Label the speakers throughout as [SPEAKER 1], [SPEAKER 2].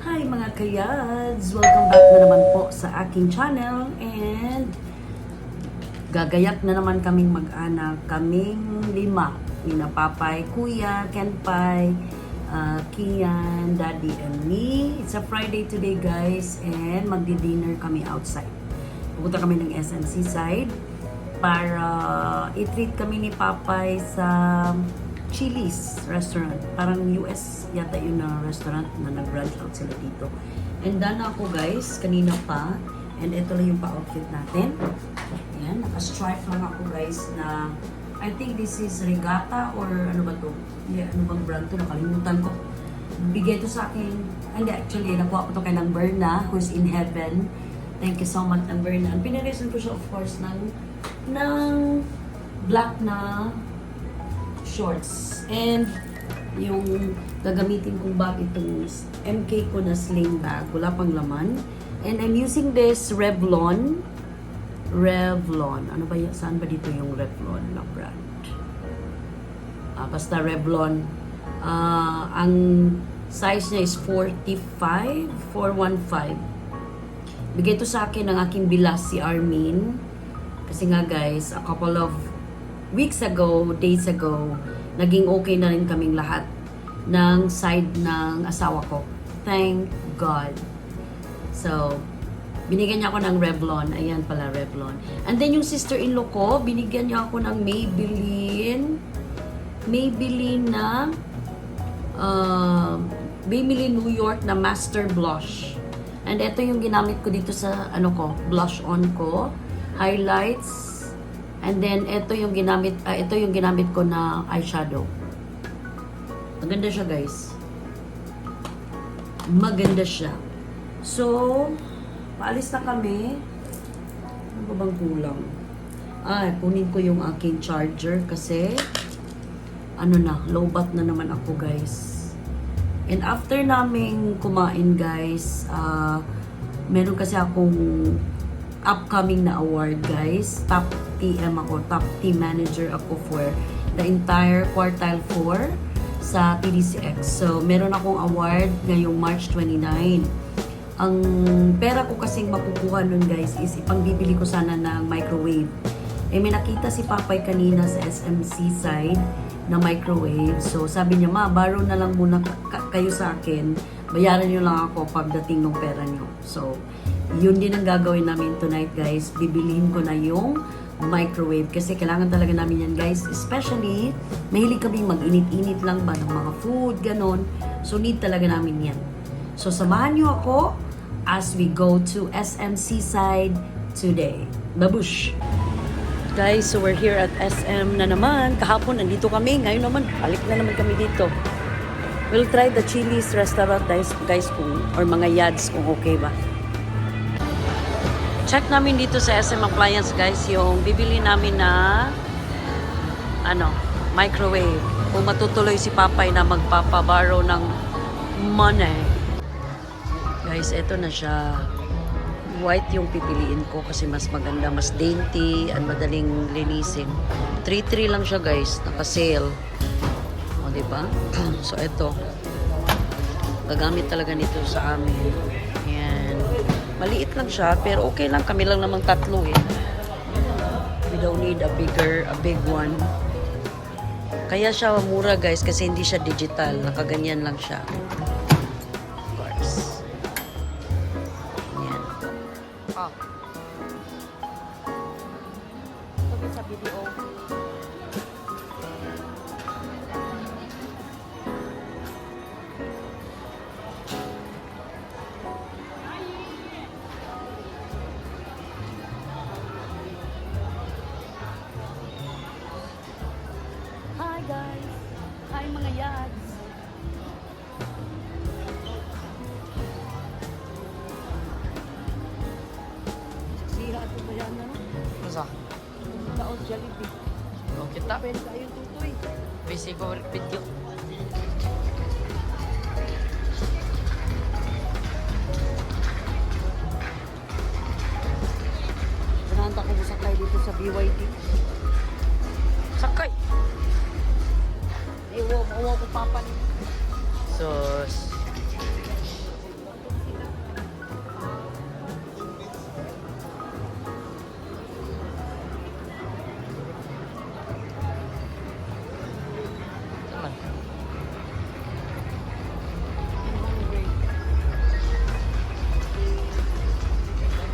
[SPEAKER 1] Hi mga kayads! Welcome back na naman po sa aking channel and gagayak na naman kaming mag-anak. Kaming lima. Nina Papay, Kuya, Kenpai, uh, Kian, Daddy, and me. It's a Friday today guys and magdi-dinner kami outside. Pupunta kami ng SMC side para i-treat kami ni Papay sa Chili's restaurant. Parang US yata yun na restaurant na nag-branch out sila dito. And done ako guys, kanina pa. And ito lang yung pa-outfit natin. Ayan, naka-stripe lang ako guys na I think this is Regatta or ano ba to? Yeah, ano bang brand to? Nakalimutan ko. Bigay to sa akin. Hindi, actually, nakuha ko to kay ng Berna, who's in heaven. Thank you so much, ng Berna. And pinaresan ko siya, of course, ng, ng black na shorts. And yung gagamitin kong bag itong MK ko na sling bag. Wala pang laman. And I'm using this Revlon. Revlon. Ano ba yun? Saan ba dito yung Revlon na brand? Ah, basta Revlon. Ah, ang size niya is 45, 415. Bigay to sa akin ng aking bilas si Armin. Kasi nga guys, a couple of weeks ago, days ago, naging okay na rin kaming lahat ng side ng asawa ko. Thank God. So, binigyan niya ako ng Revlon. Ayan pala, Revlon. And then yung sister-in-law ko, binigyan niya ako ng Maybelline. Maybelline na uh, Maybelline New York na Master Blush. And ito yung ginamit ko dito sa ano ko, blush on ko, highlights, and then ito yung ginamit ah, ito yung ginamit ko na eyeshadow. Maganda siya, guys. Maganda siya. So, paalis na kami. Ano ba bang kulang? Ah, kunin ko yung aking charger kasi ano na, low bat na naman ako, guys. And after naming kumain, guys, ah, meron kasi akong upcoming na award, guys. Top TM ako, top team manager ako for the entire quartile 4 sa PDCX. So, meron akong award ngayong March 29. Ang pera ko kasing makukuha nun, guys, is ipangbibili ko sana ng microwave. Eh, may nakita si Papay kanina sa SMC side na microwave. So, sabi niya, ma, borrow na lang muna ka- ka- kayo sa akin. Bayaran niyo lang ako pagdating ng pera niyo. So, yun din ang gagawin namin tonight, guys. Bibilihin ko na yung microwave kasi kailangan talaga namin yan, guys. Especially, mahilig kami mag-init-init lang ba ng mga food, ganon. So, need talaga namin yan. So, samahan niyo ako as we go to SMC side today. Babush! Guys, so we're here at SM na naman. Kahapon, nandito kami. Ngayon naman, balik na naman kami dito. We'll try the Chili's restaurant, guys, guys kung, or mga yads kung okay ba. Check namin dito sa SM Appliance, guys, yung bibili namin na ano, microwave. Kung matutuloy si Papay na magpapabaro ng money. Guys, eto na siya white yung pipiliin ko kasi mas maganda, mas dainty, at madaling linisin. 3-3 lang siya guys, naka-sale. O, di ba? so, ito. Gagamit talaga nito sa amin. Maliit lang siya, pero okay lang. Kami lang namang tatlo eh. We don't need a bigger, a big one. Kaya siya mura guys kasi hindi siya digital. Nakaganyan lang siya.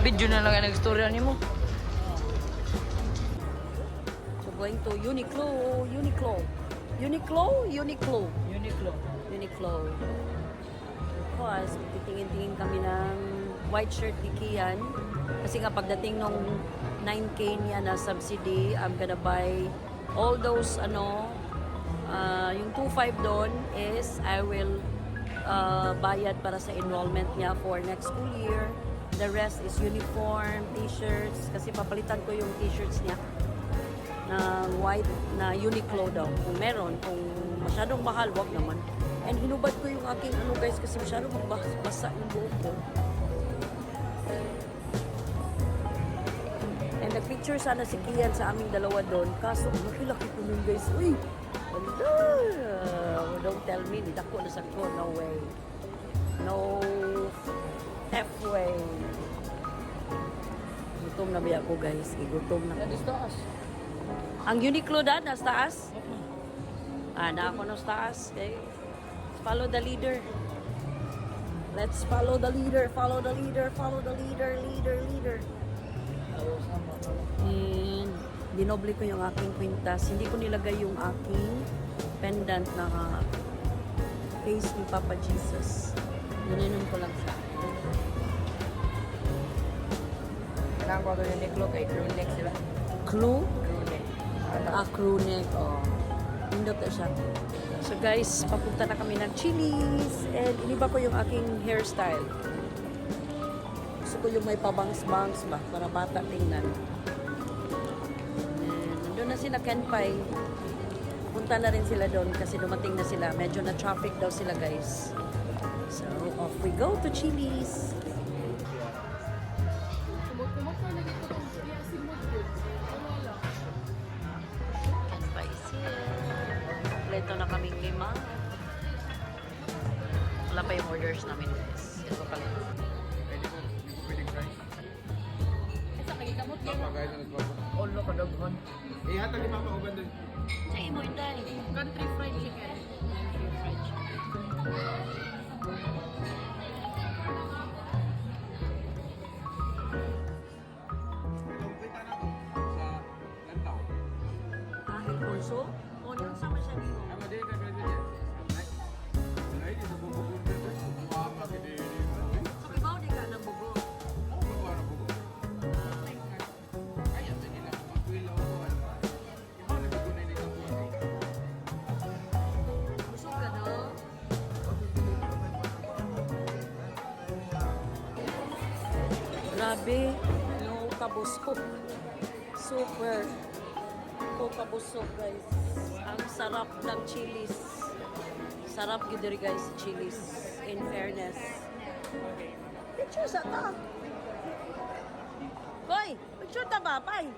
[SPEAKER 2] Video na lang ang nag-storya ni mo.
[SPEAKER 1] So going to Uniqlo, Uniqlo. Uniqlo, Uniqlo.
[SPEAKER 2] Uniqlo.
[SPEAKER 1] Uniqlo. Because titingin-tingin kami ng white shirt ni Kian. Kasi nga pagdating nung 9K niya na subsidy, I'm gonna buy all those ano, uh, yung 2.5 doon is I will uh, bayad para sa enrollment niya for next school year. The rest is uniform, t-shirts, kasi papalitan ko yung t-shirts niya na white na Uniqlo daw. Kung meron, kung masyadong mahal, wag naman. And hinubad ko yung aking ano guys kasi masyadong magbasa yung buhok ko. And nag-picture sana si Kian sa aming dalawa doon. Kaso, laki-laki ko nun guys. Uy! Wala! Don't tell me, di dako na sa ko. No way. No F way. Gutom na ba ako guys? Igutom na ako.
[SPEAKER 2] taas.
[SPEAKER 1] Ang Uniqlo dad, nasa taas? Ah, na ako nasa taas. Okay. Follow the leader. Let's follow the leader, follow the leader, follow the leader, leader, leader. And dinoble ko yung aking kwintas. Hindi ko nilagay yung aking pendant na face ni Papa Jesus. Ininom ko lang siya.
[SPEAKER 2] Ito Uniqlo kay crew neck sila.
[SPEAKER 1] Clue?
[SPEAKER 2] Crew neck.
[SPEAKER 1] Ah, crew neck. Oh. Pindot na siya. So guys, papunta na kami ng Chili's and iniba ko yung aking hairstyle. Gusto ko yung may pabangs-bangs ba para bata tingnan. And nandun na sila Kenpai. Punta na rin sila doon kasi dumating na sila. Medyo na traffic daw sila guys. So off we go to Chili's.
[SPEAKER 3] Papagay na nagbago.
[SPEAKER 2] Ulo ka daghan.
[SPEAKER 3] Eh, hatag ni Papa Uban doon.
[SPEAKER 1] Say mo inday.
[SPEAKER 2] Country fried chicken.
[SPEAKER 3] Itong
[SPEAKER 1] Grabe. No kabusog. Super. No kabusog guys. Ang sarap ng chilis. Sarap yun diri guys, chilis. In fairness. Picture sa ta. Boy, picture ta ba, pay?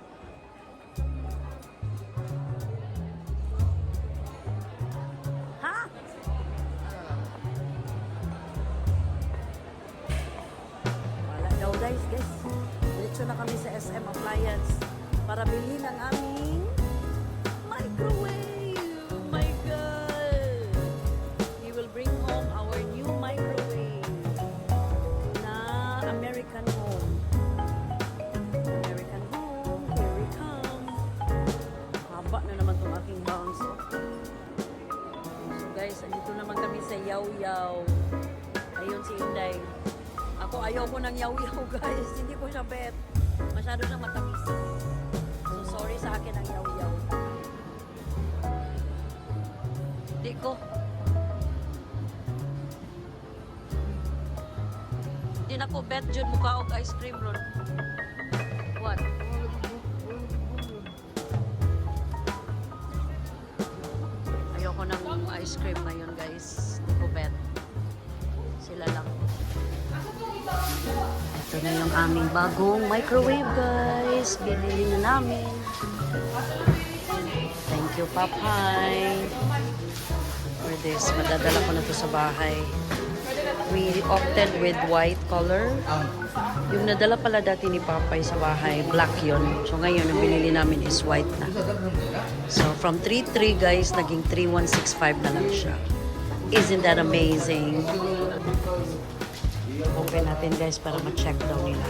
[SPEAKER 1] Appliance para bilhin ang aming microwave. Oh my God! We will bring home our new microwave na American Home. American Home, here we come. Haba na naman itong aking bounce. So guys, andito naman kami sa Yaw Yaw. Ayun si Inday. Ako ayaw ko ng Yaw Yaw guys. Hindi ko siya bet. Masyado siyang matamis. So sorry sa akin ang Yaw Yaw. Hindi ko. Hindi na ko bet dyan mukha og ice cream ron. What? Ayoko ng ice cream ngayon guys. Hindi ko bet. Sila lang. Ito na yung aming bagong microwave guys. Binili na namin. Thank you, Papay. For this, madadala ko na to sa bahay. We opted with white color. Yung nadala pala dati ni Papay sa bahay, black yon. So ngayon, ang binili namin is white na. So from 3.3 guys, naging 3.165 na lang siya. Isn't that amazing? Open natin guys para ma-check daw nila.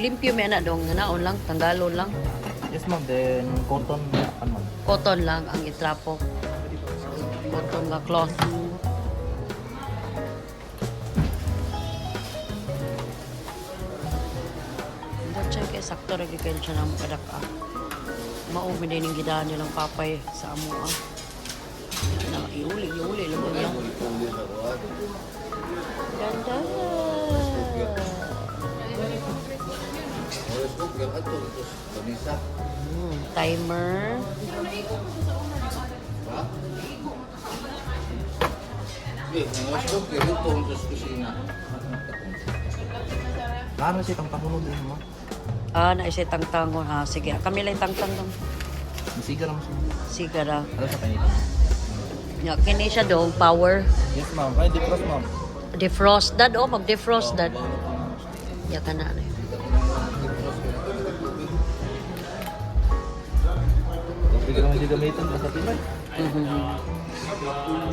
[SPEAKER 1] Maglimpyo may na dong. Naon lang. Tanggalon lang.
[SPEAKER 4] Yes ma'am, then cotton pan ma'am.
[SPEAKER 1] Cotton lang ang itrapo. Cotton nga cloth. Siya kay sakto rin kayo siya ng kadaka. Maumi din yung gidaan nilang papay sa amo ah. Na, iuli, iuli lang ko niya. Ganda! Hmm, timer.
[SPEAKER 4] Laro siya itong pangunod din mo.
[SPEAKER 1] Ah, naisay tangtangon ha. Sige, kami lang tangtang dong.
[SPEAKER 4] Masiga naman siya.
[SPEAKER 1] Sige ra.
[SPEAKER 4] Ano sa kanila?
[SPEAKER 1] Ya, kini siya dong, power.
[SPEAKER 4] Yes ma'am, ay defrost ma'am.
[SPEAKER 1] Defrost dad, oh, mag-defrost dad. Ya ka na. ano yun.
[SPEAKER 4] Bigyan naman siya gamitin basta tibay.
[SPEAKER 1] Mhm.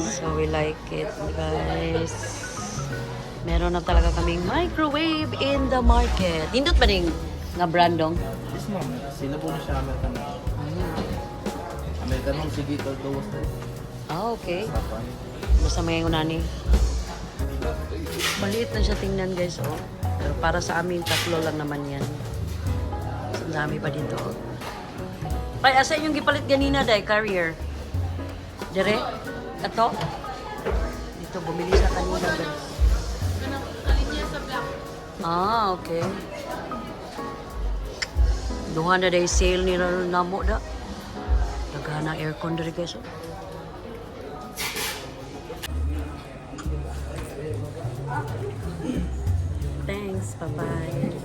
[SPEAKER 1] So we like it, guys. Meron na talaga kaming microwave in the market. Hindot ba ning nga brandong?
[SPEAKER 4] Yes ma'am, sila po na siya American. American ma'am, sige ito dawas na.
[SPEAKER 1] Ah, okay. Basta may unani. Maliit na siya tingnan guys, oh. Pero para sa amin, tatlo lang naman yan. Ang dami pa dito. oh. Ay, asa yung gipalit ganina, day, carrier? Dire? Ato? Dito, bumili sa kanina, guys. Ah, okay. Duha na day sale ni namo da. Nagana aircon diri guys. Thanks, bye-bye.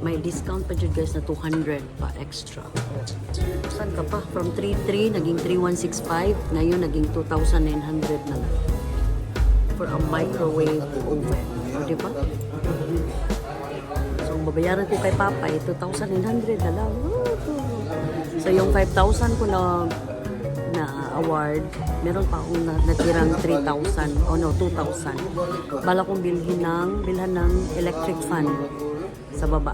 [SPEAKER 1] May discount pa dyan guys na 200 pa extra. Saan ka pa? From 3,300 naging 3,165. Ngayon naging 2,900 na lang. For a microwave oven. O, di ba? So, babayaran ko kay Papa ay 2,900 na lang. So, yung 5,000 ko na na award, meron pa akong na, natirang 3,000 o no, 2,000. Bala kong bilhin ng, bilhan ng electric fan sa baba.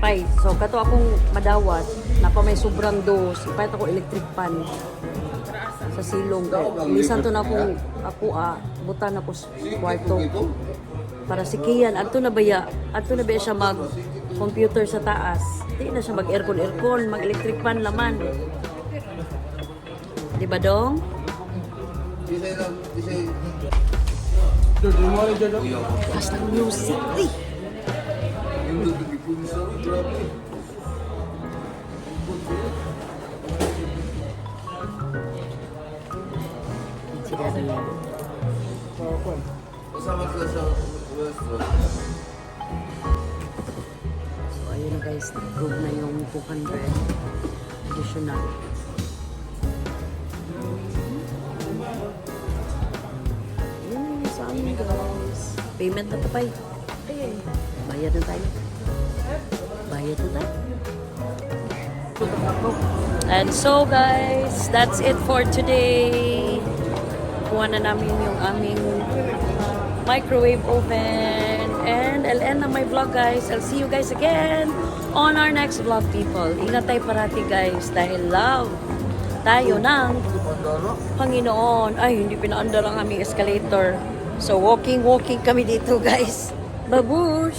[SPEAKER 1] Pay, so kato akong madawat, na pa may sobrang dos, ipayat ako electric fan sa silong ko. Minsan to na akong, ako ah, butan ako sa kwarto. Para si Kian, adto na baya, adto na baya siya mag computer sa taas. Di na siya mag aircon aircon, mag electric fan laman. Di ba dong? Basta music, uy. Sige, ano yan? So, ayun na guys, na-approve na yung 200 additional. Payment na tapay. Bayad na tayo. Bayad na tayo. And so guys, that's it for today. Kuha na namin yung aming microwave oven. And I'll end na my vlog guys. I'll see you guys again on our next vlog people. Ingat tayo parati guys dahil love tayo ng Panginoon. Ay, hindi pinaandar ang aming escalator. So walking, walking kami dito guys. Babush!